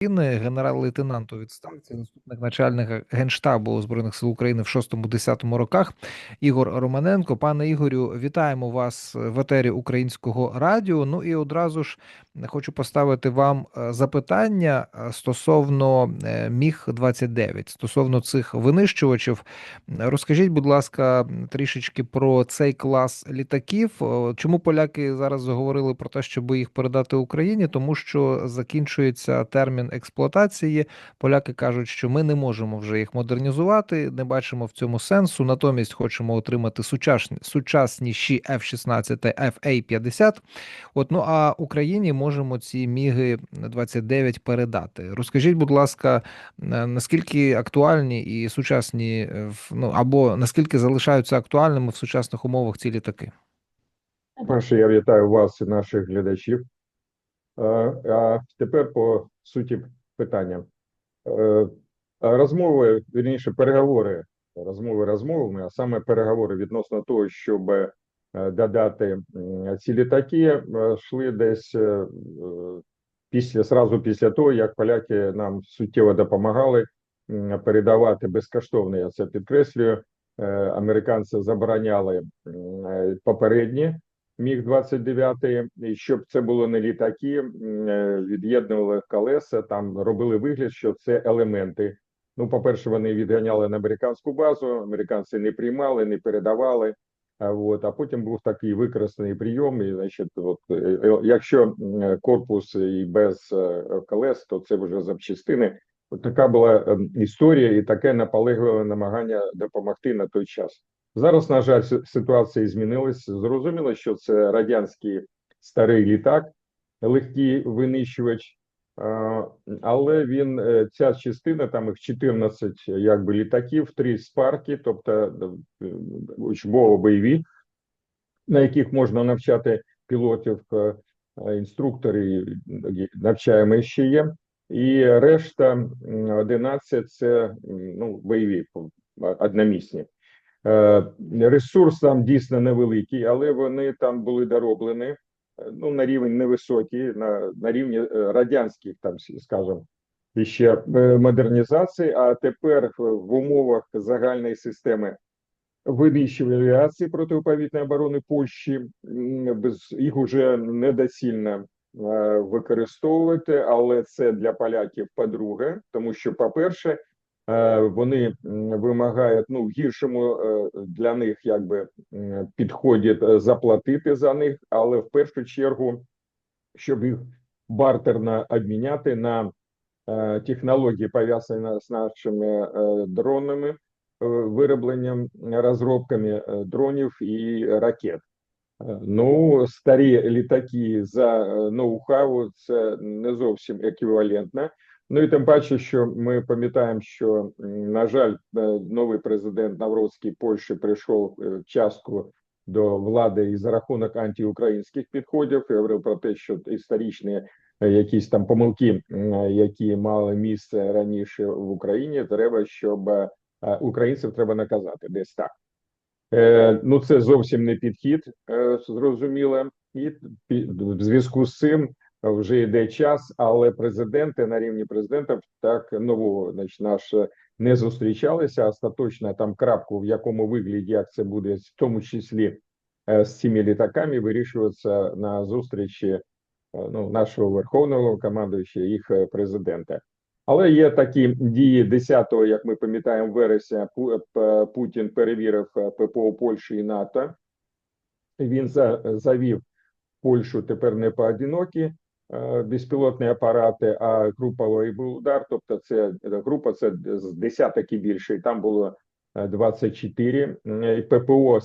Генерал-лейтенант у відставці, заступник начальника генштабу збройних сил України в 6-10 роках. Ігор Романенко. Пане Ігорю, вітаємо вас в етері українського радіо. Ну і одразу ж хочу поставити вам е, запитання е, стосовно е, міг 29 стосовно цих винищувачів. Розкажіть, будь ласка, трішечки про цей клас літаків. Чому поляки зараз заговорили про те, щоб їх передати Україні? Тому що закінчується термін експлуатації. Поляки кажуть, що ми не можемо вже їх модернізувати, не бачимо в цьому сенсу. Натомість хочемо отримати сучасні сучасніші F-16 та FA-50. От ну а Україні можемо ці міги 29 передати. Розкажіть, будь ласка, е, наскільки актуальні і сучасні е, ну або наскільки залишаються актуальними в сучасних умовах ці літаки? Перше, я вітаю вас і наших глядачів. Е, А тепер по суті питання. Е, Розмови, вірніше, переговори, розмови розмовами, а саме переговори відносно того, щоб е, додати ці літаки, йшли десь після зразу після того, як поляки нам суттєво допомагали передавати безкоштовно, я це підкреслюю. Американці забороняли попередні міг 29 і щоб це було не літаки, е, від'єднували колеса, там робили вигляд, що це елементи. Ну, по-перше, вони відганяли на американську базу, американці не приймали, не передавали. А от, а потім був такий використаний прийом. І значить, от е, е, якщо корпус і без колес, то це вже запчастини. От така була ем, історія і таке наполегливе намагання допомогти на той час. Зараз, на жаль, ситуація змінилась. Зрозуміло, що це радянський старий літак, легкий винищувач, але він е, ця частина, там їх 14 якби літаків, три спарки, тобто е, учбово-бойові, на яких можна навчати пілотів, е, інструкторів, навчаємо ще є. І решта м, 11 це ну, бойові одномісні. Е, Ресурс там дійсно невеликий, але вони там були дороблені е, ну, на рівень невисокий, на, на рівні е, радянських, там, скажімо, ще модернізації. А тепер в умовах загальної системи винищувальної авіації протиповітряної оборони Польщі без їх уже недоцільно е, використовувати, але це для поляків по-друге, тому що, по-перше, вони вимагають ну в гіршому е, для них якби м, підході е, заплатити за них, але в першу чергу, щоб їх бартерно обміняти на е, технології, пов'язані з нашими е, дронами, е, виробленням, розробками е, дронів і ракет. Ну, старі літаки за е, ноу-хау це не зовсім еквівалентно. Ну і тим паче, що ми пам'ятаємо, що на жаль, е, новий президент Навроцький Польщі прийшов е, частку до влади і за рахунок антиукраїнських підходів. Я говорив про те, що історичні якісь там помилки, які мали місце раніше в Україні, треба, щоб українців треба наказати десь так. Е, ну, це зовсім не підхід, е, зрозуміло, і в зв'язку з цим вже йде час, але президенти на рівні президента так нового, значить, наш е, не зустрічалися. Остаточно там крапку, в якому вигляді як це буде, в тому числі з цими літаками, вирішується на зустрічі ну, нашого верховного командуючого їх президента. Але є такі дії 10-го, як ми пам'ятаємо, вересня Путін перевірив е, ППО Польщі і НАТО. Він за- завів Польщу тепер не поодинокі е, безпілотні апарати, а груповий був удар. Тобто, це е, група це з десяток і більше. І там було е, 24. Е, ППО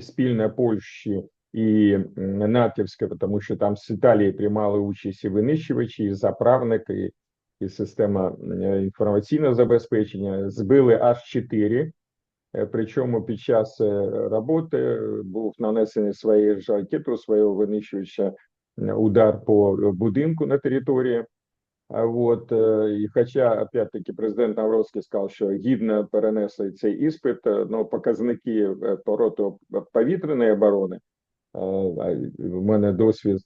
спільне Польщі і натівське, тому що там з Італії приймали участь і винищувачі, і заправники, і система е, інформаційного забезпечення збили аж 4. Е, Причому під час е, роботи був нанесений своєю ж ракетою свого винищувача удар по будинку на території. А от і хоча опять-таки президент Навроцький сказав, що гідно перенесли цей іспит, ну показники повороту повітряної оборони. В мене досвід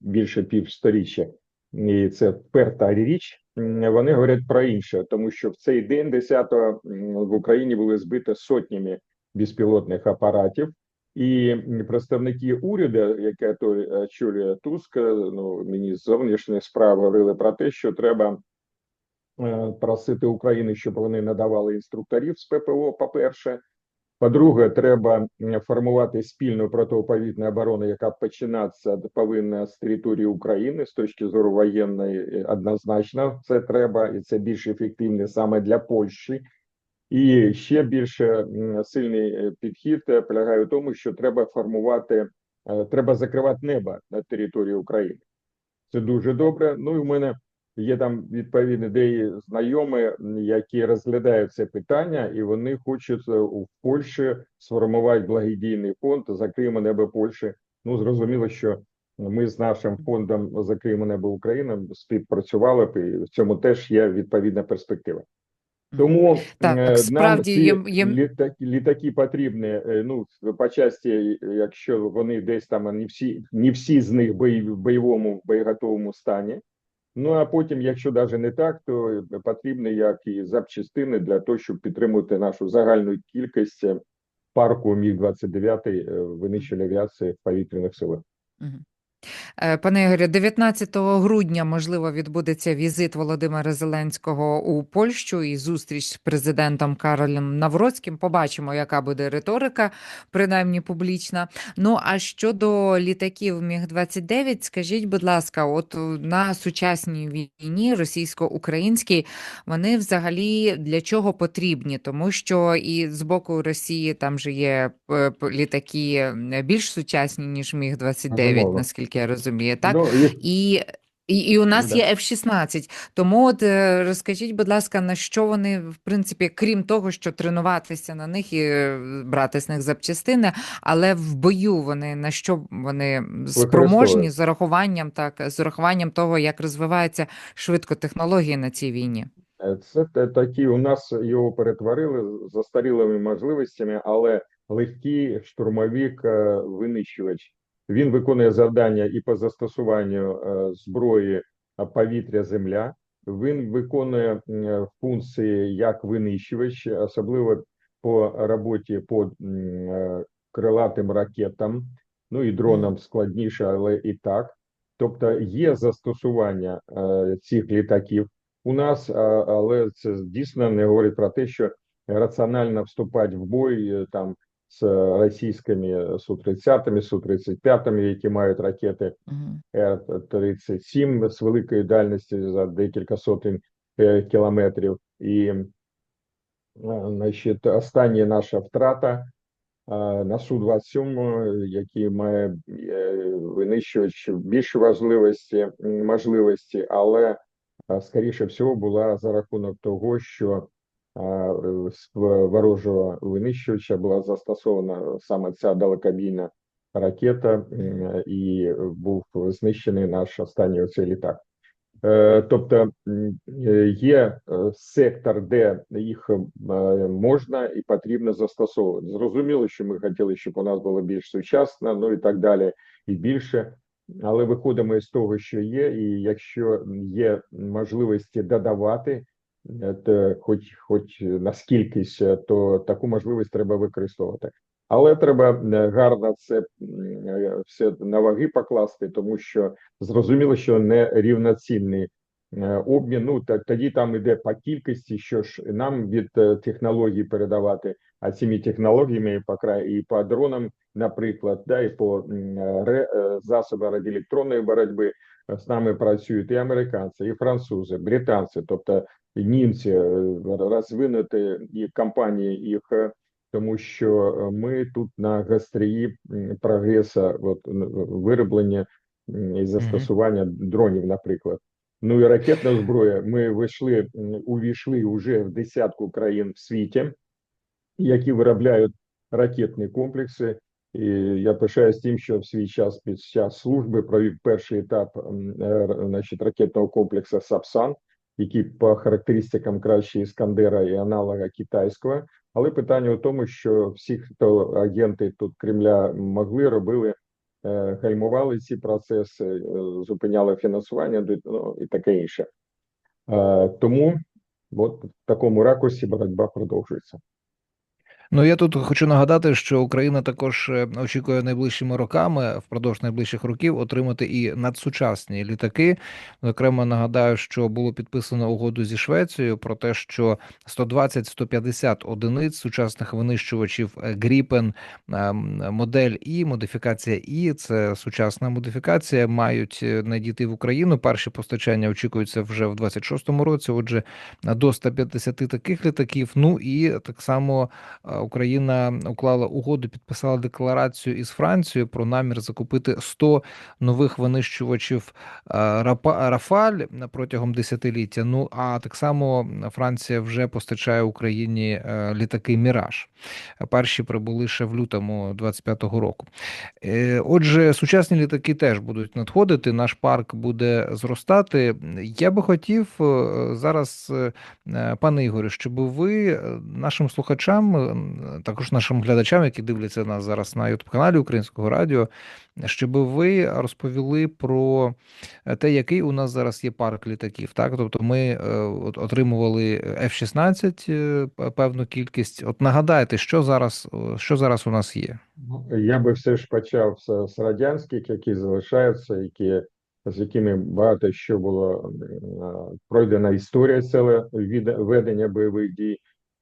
більше півсторіччя. І це перта річ. Вони говорять про інше, тому що в цей день 10-го в Україні були збито сотнями безпілотних апаратів, і представники уряду, яке той очолює Туск, е, ну мені з зовнішньої справи говорили про те, що треба е, просити України, щоб вони надавали інструкторів з ППО. По перше, по-друге, треба формувати спільну протиповітну оборону, яка починатися повинна з території України з точки зору воєнної. е, Однозначно, це треба, і це більш ефективне саме для Польщі. І ще більше сильний е, підхід е, полягає в тому, що треба формувати, треба закривати небо на території України. Це дуже добре. Ну і в мене є там відповідні деякі знайомі, які розглядають це питання, і вони хочуть е, у Польщі сформувати благодійний фонд Закриємо небо Польщі. Ну зрозуміло, що ми з нашим фондом Закриємо небо України співпрацювали б, і в цьому теж є відповідна перспектива. Тому Так, е, нам справді ці є- є- літаки, літаки потрібні. е, Ну по часті, якщо вони десь там не всі, не всі з них в бойовому боєготовому стані. Ну а потім, якщо навіть не так, то потрібні як і запчастини для того, щоб підтримувати нашу загальну кількість е, парку Міг 29 винищення винищувальної авіації в повітряних силах. Мгм. Е, Пане Ігорю, 19 грудня можливо відбудеться візит Володимира Зеленського у Польщу і зустріч з президентом Каролем Навроцьким. Побачимо, яка буде риторика, принаймні публічна. Ну а щодо літаків Міг 29 скажіть, будь ласка, от е, на сучасній війні російсько-українській вони взагалі для чого потрібні? Тому що і з боку Росії там же є е, літаки більш сучасні ніж Міг 29 Безумовно. Наскільки я розумію, так? Ну, їх І, і, і у нас Да. є F-16. Тому от е, розкажіть, будь ласка, на що вони, в принципі, крім того, що тренуватися на них і е, брати з них запчастини, але в бою вони на що вони спроможні з урахуванням, так, з урахуванням того, як розвиваються швидко технології на цій війні. Е, Це такі у нас його перетворили застарілими можливостями, але легкий штурмовик е, винищувач. Він виконує завдання і по застосуванню е, зброї е, повітря-земля. Він виконує функції як винищувач, особливо по роботі по е, крилатим ракетам, ну і дронам складніше, але і так. Тобто є застосування е, цих літаків у нас, але це дійсно не говорить про те, що раціонально вступати в бой там з російськими Су-30, Су-35, які мають ракети Мгм. Р-37 з великої дальності за декілька сотень е, кілометрів. І е, значить, остання наша втрата на Су-27, який має винищувач більше важливості можливості, але скоріше всього була за рахунок того, що ворожого винищувача була застосована саме ця далекобійна ракета, і був знищений наш останній оцей літак. Е, Тобто є е, сектор, де їх можна і потрібно застосовувати. Зрозуміло, що ми хотіли, щоб у нас було більш сучасно, ну і так далі, і більше. Але виходимо із того, що є, і якщо є можливості додавати, то хоч хоч наскількись, то таку можливість треба використовувати. Але треба е, гарно це е, все на ваги покласти, тому що зрозуміло, що не рівноцінний е, обмін. Ну тоді там іде по кількості, що ж нам від технологій передавати, а цими технологіями по край і по дронам, наприклад, да, і по засобам радіоелектронної боротьби з нами працюють і американці, і французи, британці, тобто німці е, розвинути і компанії їх. е, Тому що е, ми тут на гастрії м, прогреса, от вироблення і застосування дронів, наприклад. Ну і ракетна зброя. Ми вийшли, увійшли вже в десятку країн в світі, які виробляють ракетні комплекси. І я пишаюсь тим, що в свій час під час служби провів перший етап значить, ракетного комплексу Сапсан, який по характеристикам краще Іскандера і аналога китайського. Але питання у тому, що всі, хто агенти тут Кремля могли, робили е, гальмували ці процеси, е, зупиняли фінансування ну, і таке інше. Е, Тому от в такому ракурсі боротьба продовжується. Ну я тут хочу нагадати, що Україна також е, очікує найближчими роками, впродовж найближчих років, отримати і надсучасні літаки. Зокрема, нагадаю, що було підписано угоду зі Швецією про те, що 120-150 одиниць сучасних винищувачів е, Gripen е, модель І, модифікація І, це сучасна модифікація, мають е, надійти в Україну. Перші постачання очікуються вже в 26-му році. Отже, до 150 таких літаків. Ну і так само. Україна уклала угоду, підписала декларацію із Францією про намір закупити 100 нових винищувачів е, Рафаль протягом десятиліття. Ну а так само Франція вже постачає Україні е, літаки Міраж. Перші прибули ще в лютому 25-го року. Е, Отже, сучасні літаки теж будуть надходити. Наш парк буде зростати. Я би хотів зараз, пане Ігорю, щоб ви нашим слухачам, також нашим глядачам, які дивляться нас зараз на youtube каналі Українського радіо, щоб ви розповіли про те, який у нас зараз є парк літаків. Так, тобто ми е, отримували F-16 е, певну кількість. От нагадайте, що зараз, е, що зараз у нас є. Я би все ж почав з, радянських, які залишаються, які з якими багато що було е, пройдена історія від ведення бойових дій.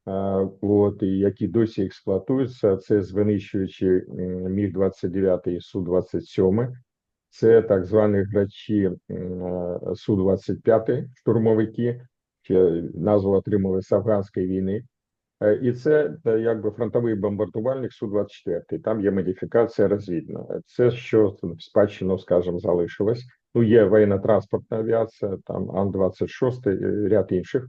Е, От, які досі експлуатуються, це з винищуючи міг 29 і су 27 це так звані грачі су 25 штурмовики, ще назву отримали з афганської війни. Е, І це е, якби фронтовий бомбардувальник Су-24. Там є модифікація розвідна. Це що спадщину, скажімо, залишилось. Ну, є воєнно-транспортна авіація, там Ан-26, і ряд інших.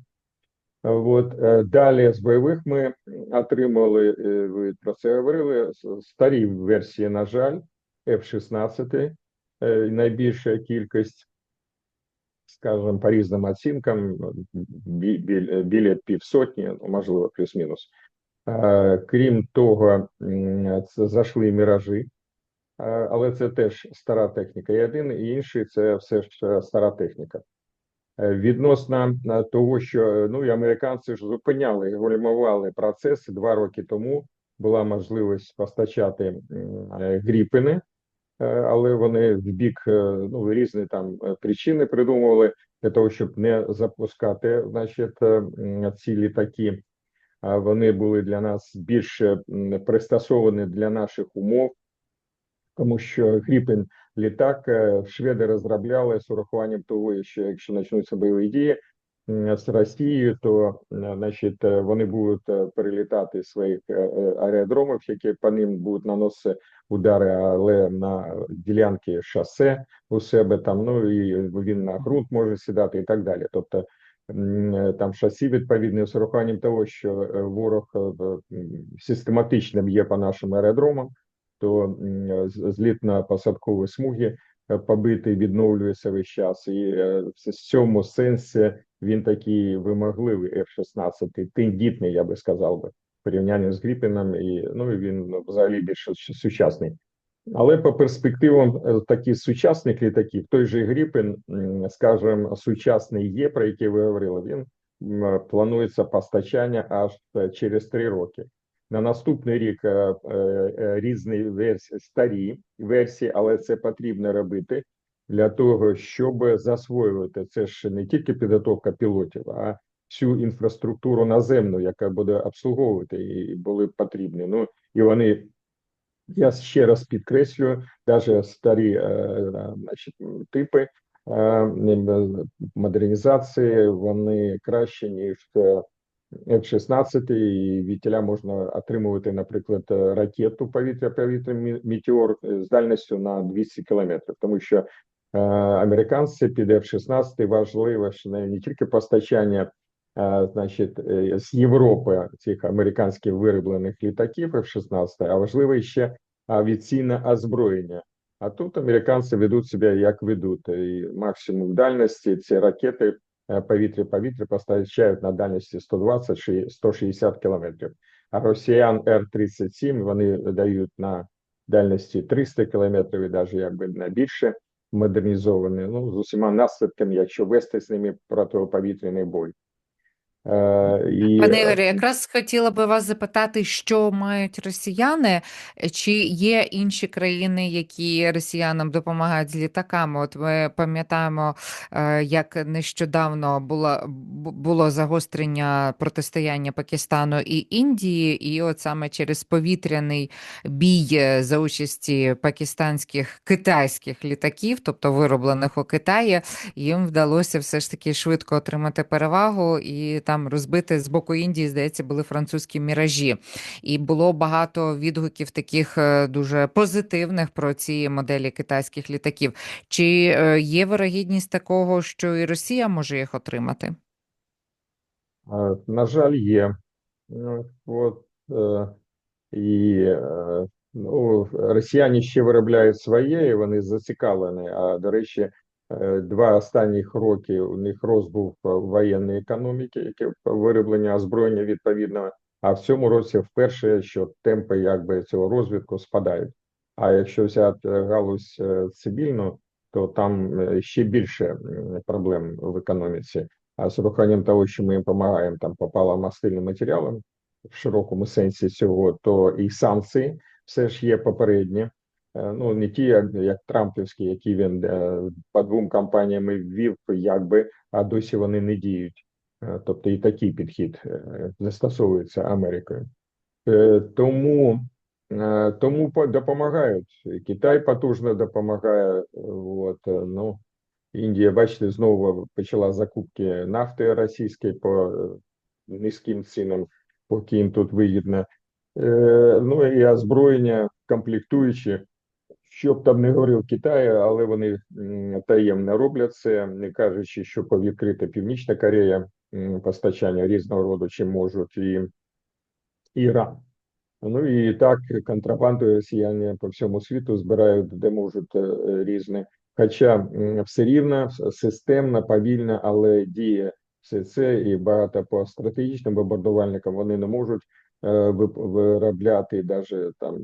От е, далі з бойових ми отримали, е, ви про це говорили. Старі версії, на жаль, F-16, е, найбільша кількість, скажімо, по різним оцінкам, бі- біля півсотні, ну, можливо, плюс-мінус. Крім того, це зайшли міражі, але це теж стара техніка. І один, і інший це все ж стара техніка. Е, Відносно е, того, що е, ну і американці ж зупиняли, гальмували процеси два роки тому. Була можливість постачати гріпини, але вони в бік ну різні там причини придумували для того, щоб не запускати, значить, ці літаки. Вони були для нас більше пристосовані для наших умов, тому що Гріпен літак е, шведи розробляли з урахуванням того, що якщо почнуться бойові дії з Росією, то е, значить е, вони будуть перелітати своїх аеродромів, які по ним будуть наносити удари, але на ділянки шосе у себе там. Ну і він на ґрунт може сідати і так далі. Тобто там шасі відповідне з урахуванням того, що ворог систематичним є по нашим аеродромам то м, з- злітно-посадкові смуги е, побитий, відновлюється весь час. І е, в цьому сенсі він такий вимогливий F-16, тендітний, я би сказав би, в порівнянні з Гріпеном, і ну і він взагалі більш сучасний. Але по перспективам е, таких сучасних літаків, той же Гріпен, скажімо, сучасний є, про який ви говорили, він планується постачання аж через три роки. На наступний рік е, е, е, різні версії, старі версії, але це потрібно робити для того, щоб засвоювати. Це ж не тільки підготовка пілотів, а всю інфраструктуру наземну, яка буде обслуговувати і були потрібні. Ну і вони, я ще раз підкреслюю, навіть старі значить, типи модернізації, вони краще ніж. Е, F-16 і від можна отримувати, наприклад, е, ракету повітря-повітря Мі- Мітеор е, з дальністю на 200 кілометрів, тому що е, американці під F-16 важливо що не, тільки постачання, е, значить, е, з Європи цих американських вироблених літаків F-16, а важливо ще авіаційне озброєння. А тут американці ведуть себе як ведуть, і максимум дальності ці ракети е, повітря-повітря постачають на дальності 120-160 кілометрів. А росіян Р-37 вони дають на дальності 300 кілометрів і навіть якби на більше модернізовані. Ну з усіма наслідками, якщо вести з ними протиповітряний бой. Е, і, Пане Ігорі, якраз хотіла би вас запитати, що мають росіяни, чи є інші країни, які росіянам допомагають з літаками? От ми пам'ятаємо, е, як нещодавно було, було загострення протистояння Пакистану і Індії, і от саме через повітряний бій е, за участі пакистанських китайських літаків, тобто вироблених у Китаї, їм вдалося все ж таки швидко отримати перевагу і там розбити з боку Індії, здається, були французькі міражі. І було багато відгуків таких е, дуже позитивних про ці моделі китайських літаків. Чи е, є вирогідність такого, що і Росія може їх отримати? Е, На жаль, є. Ну, От, і ну, росіяни ще виробляють своє, і вони зацікавлені. А до речі, два останніх роки у них рост був воєнної економіки, яке вироблення озброєння відповідно. А в цьому році вперше, що темпи якби цього розвитку спадають. А якщо взяти галузь е, цивільну, то там е, ще більше проблем в економіці. А з урахуванням того, що ми їм допомагаємо там по паливомастильним матеріалам в широкому сенсі цього, то і санкції все ж є попередні. Е, Ну не ті, як, як Трампівські, які він е, по двом компаніям ввів, якби, а досі вони не діють. Е, Тобто і такий підхід застосовується Америкою. Тому, тому допомагають. Китай потужно допомагає. От, ну, Індія, бачите, знову почала закупки нафти російської по низьким цінам, поки їм тут вигідно. Ну і озброєння, комплектуючі, що б там не говорив Китай, але вони таємно роблять це, не кажучи, що повідкрита Північна Корея постачання різного роду, чи можуть, і Іран. Ну і так контрабанду росіяни по всьому світу збирають, де можуть е, різне. Хоча все рівно, системно, повільно, але діє все це, і багато по стратегічним бомбардувальникам вони не можуть е, виробляти, навіть там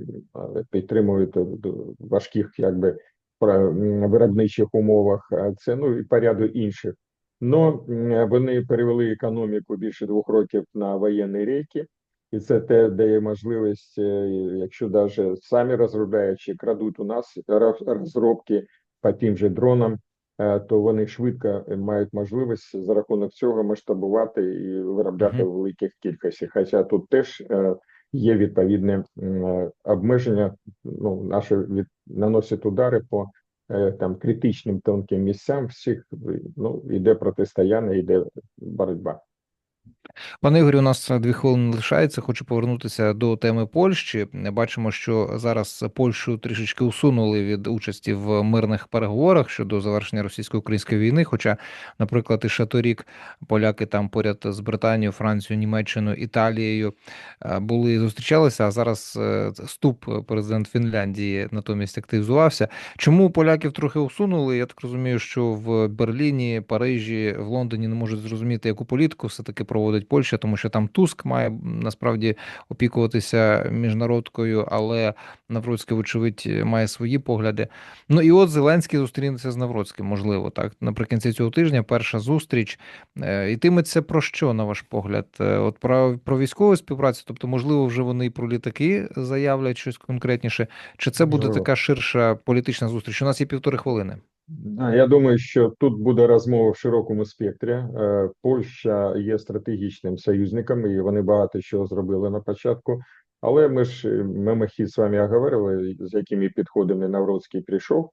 підтримують в важких якби виробничих умовах. Це ну і по ряду інших. Но вони перевели економіку більше двох років на воєнні рейки. І це те дає можливість, е, якщо навіть самі розробляючи крадуть у нас роз- розробки по тим же дронам, то вони швидко мають можливість за рахунок цього масштабувати і виробляти в великих кількостях. Хоча тут теж е, є відповідне е, обмеження. Ну, наші від наносять удари по е, там критичним тонким місцям. Всіх ну іде протистояння, йде боротьба. Пане Ігорю, у нас дві хвилини лишається. Хочу повернутися до теми Польщі. Бачимо, що зараз Польщу трішечки усунули від участі в мирних переговорах щодо завершення російсько-української війни. Хоча, наприклад, і ще торік поляки там поряд з Британією, Францією, Німеччиною, Італією е, були зустрічалися. А зараз е, ступ президент Фінляндії натомість активізувався. Чому поляків трохи усунули? Я так розумію, що в Берліні, Парижі, в Лондоні не можуть зрозуміти, яку політику все таки проводить Польща, тому що там Туск має насправді опікуватися міжнародкою, але Навроцький, вочевидь, має свої погляди. Ну і от Зеленський зустрінеться з Навроцьким, можливо, так наприкінці цього тижня. Перша зустріч Е, йтиметься про що, на ваш погляд? Е, От про, про військову співпрацю, тобто, можливо, вже вони і про літаки заявлять щось конкретніше, чи це буде така ширша політична зустріч? У нас є півтори хвилини. Я думаю, що тут буде розмова в широкому спектрі. Е, Польща є стратегічним союзником, і вони багато чого зробили на початку. Але ми ж е, мимохід з вами говорили, з якими підходами Навроцький прийшов.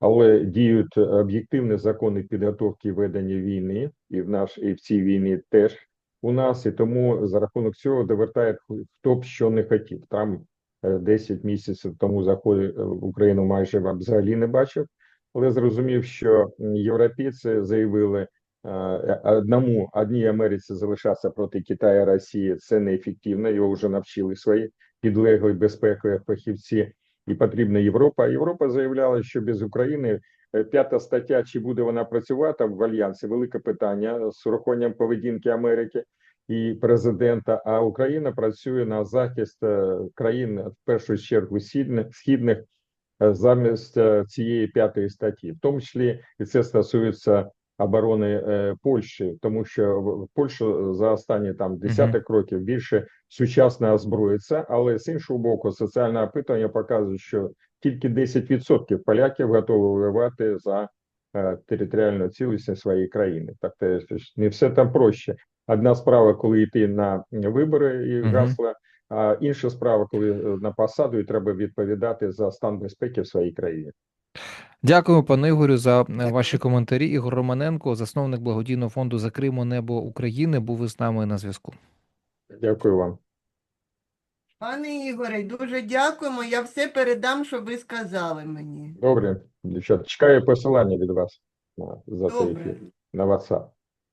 Але діють об'єктивні закони підготовки ведення війни, і в наш і в цій війні теж у нас. І тому за рахунок цього довертає хто б що не хотів. Там е, 10 місяців тому заходи в Україну майже взагалі не бачив але зрозумів, що європейці заявили е, одному одній Америці залишатися проти Китаю Росії. Це неефективно. Його вже навчили свої підлеглі безпекові фахівці, і потрібна Європа. Європа заявляла, що без України е, п'ята стаття, чи буде вона працювати в альянсі? Велике питання з урахуванням поведінки Америки. і президента. А Україна працює на захист е, країн в першу чергу східних замість е, цієї п'ятої статті, в тому числі і це стосується оборони е, Польщі, тому що Польща за останні там десяток років більше сучасно озброїться, але з іншого боку, соціальне опитування показує, що тільки 10% поляків готові воювати за е, територіальну цілісність своєї країни. Так те не все там проще. Одна справа, коли йти на вибори і гасла, а інша справа, коли е, на посаду і треба відповідати за стан безпеки в своїй країні. Дякуємо, пане Ігорю, за е, ваші коментарі. Ігор Романенко, засновник благодійного фонду за Криму Небо України, був із нами на зв'язку. Дякую вам. Пане Ігоре, дуже дякуємо. Я все передам, що ви сказали мені. Добре, дівчата, чекаю посилання від вас на, за цей Добре. ефір на WhatsApp.